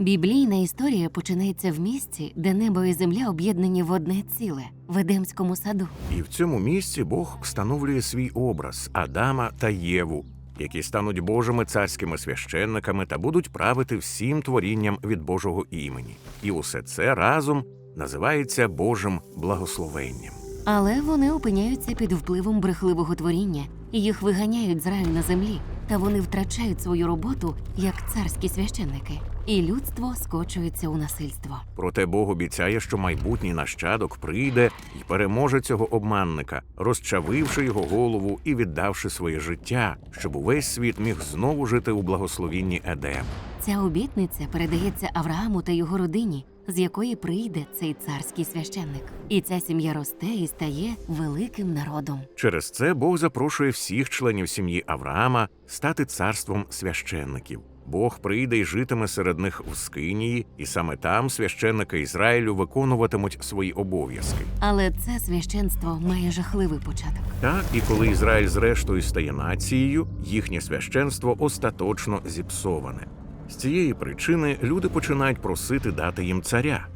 Біблійна історія починається в місці, де небо і земля об'єднані в одне ціле в Едемському саду. І в цьому місці Бог встановлює свій образ Адама та Єву, які стануть Божими царськими священниками та будуть правити всім творінням від Божого імені. І усе це разом називається Божим благословенням. Але вони опиняються під впливом брехливого творіння, їх виганяють з раю на землі, та вони втрачають свою роботу як царські священники, і людство скочується у насильство. Проте Бог обіцяє, що майбутній нащадок прийде і переможе цього обманника, розчавивши його голову і віддавши своє життя, щоб увесь світ міг знову жити у благословінні Едем. Ця обітниця передається Аврааму та його родині, з якої прийде цей царський священник. І ця сім'я росте і стає великим народом. Через це Бог запрошує всіх членів сім'ї Авраама стати царством священників. Бог прийде і житиме серед них в Скинії, і саме там священники Ізраїлю виконуватимуть свої обов'язки. Але це священство має жахливий початок. Так, і коли Ізраїль зрештою стає нацією, їхнє священство остаточно зіпсоване. З цієї причини люди починають просити дати їм царя,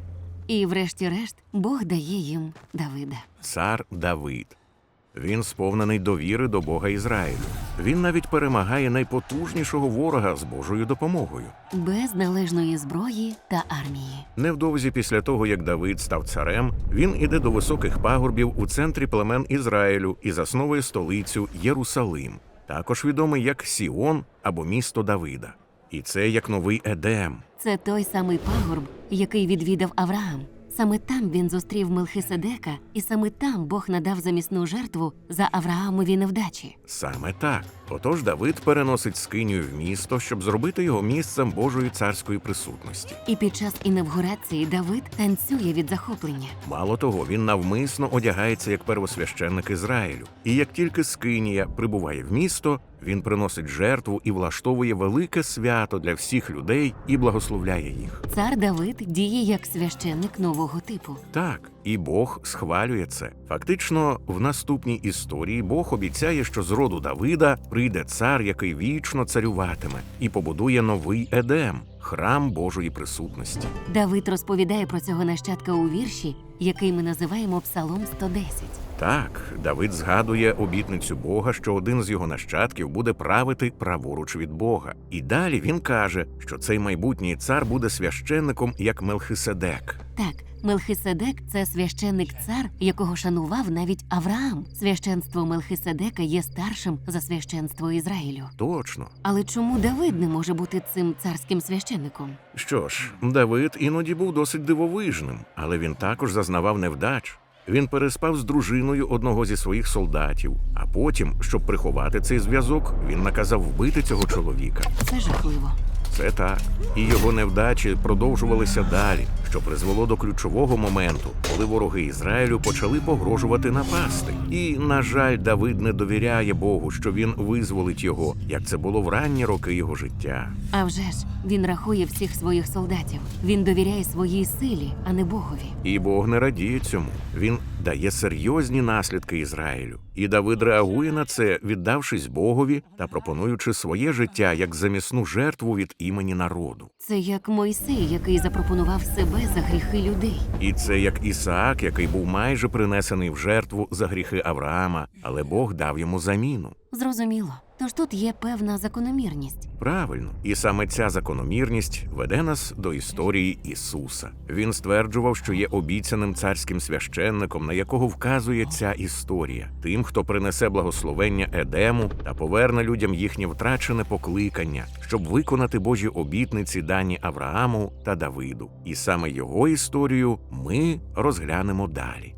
І, врешті-решт, Бог дає їм Давида. цар Давид. Він сповнений довіри до Бога Ізраїлю. Він навіть перемагає найпотужнішого ворога з Божою допомогою. без належної зброї та армії. Невдовзі після того, як Давид став царем, він іде до високих пагорбів у центрі племен Ізраїлю і засновує столицю Єрусалим, також відомий як Сіон або місто Давида. І це як новий Едем. Це той самий пагорб, який відвідав Авраам. Саме там він зустрів Мелхиседека, і саме там Бог надав замісну жертву за Авраамові невдачі. Саме так. Отож Давид переносить скинію в місто, щоб зробити його місцем Божої царської присутності. І під час інавгурації Давид танцює від захоплення. Мало того, він навмисно одягається як первосвященник Ізраїлю. І як тільки скинія прибуває в місто, він приносить жертву і влаштовує велике свято для всіх людей і благословляє їх. Цар Давид діє як священник нового типу. Так, і Бог схвалює це. Фактично, в наступній історії Бог обіцяє, що з роду Давида прийде цар, який вічно царюватиме, і побудує новий Едем, храм Божої присутності. Давид розповідає про цього нащадка у вірші, який ми називаємо Псалом 110. Так, Давид згадує обітницю Бога, що один з його нащадків буде правити праворуч від Бога. І далі він каже, що цей майбутній цар буде священником як Мелхиседек. Так, Мелхиседек це священник цар, якого шанував навіть Авраам. Священство Мелхиседека є старшим за священство Ізраїлю. Точно. Але чому Давид не може бути цим царським священником? Що ж, Давид іноді був досить дивовижним, але він також зазнавав невдач. Він переспав з дружиною одного зі своїх солдатів, а потім, щоб приховати цей зв'язок, він наказав вбити цього чоловіка. Це жахливо. Це так. І його невдачі продовжувалися далі, що призвело до ключового моменту, коли вороги Ізраїлю почали погрожувати напасти. І, на жаль, Давид не довіряє Богу, що він визволить його, як це було в ранні роки його життя. А вже ж він рахує всіх своїх солдатів. Він довіряє своїй силі, а не Богові. І Бог не радіє цьому. Він дає серйозні наслідки Ізраїлю. І Давид реагує на це, віддавшись Богові та пропонуючи своє життя як замісну жертву від імені народу. Це як Мойсей, який запропонував себе за гріхи людей. І це як Ісаак, який був майже принесений в жертву за гріхи Авраама, але Бог дав йому заміну. Зрозуміло. Тож тут є певна закономірність. Правильно, і саме ця закономірність веде нас до історії Ісуса. Він стверджував, що є обіцяним царським священником, на якого вказує ця історія, тим, хто принесе благословення Едему та поверне людям їхнє втрачене покликання, щоб виконати Божі обітниці дані Аврааму та Давиду. І саме його історію ми розглянемо далі.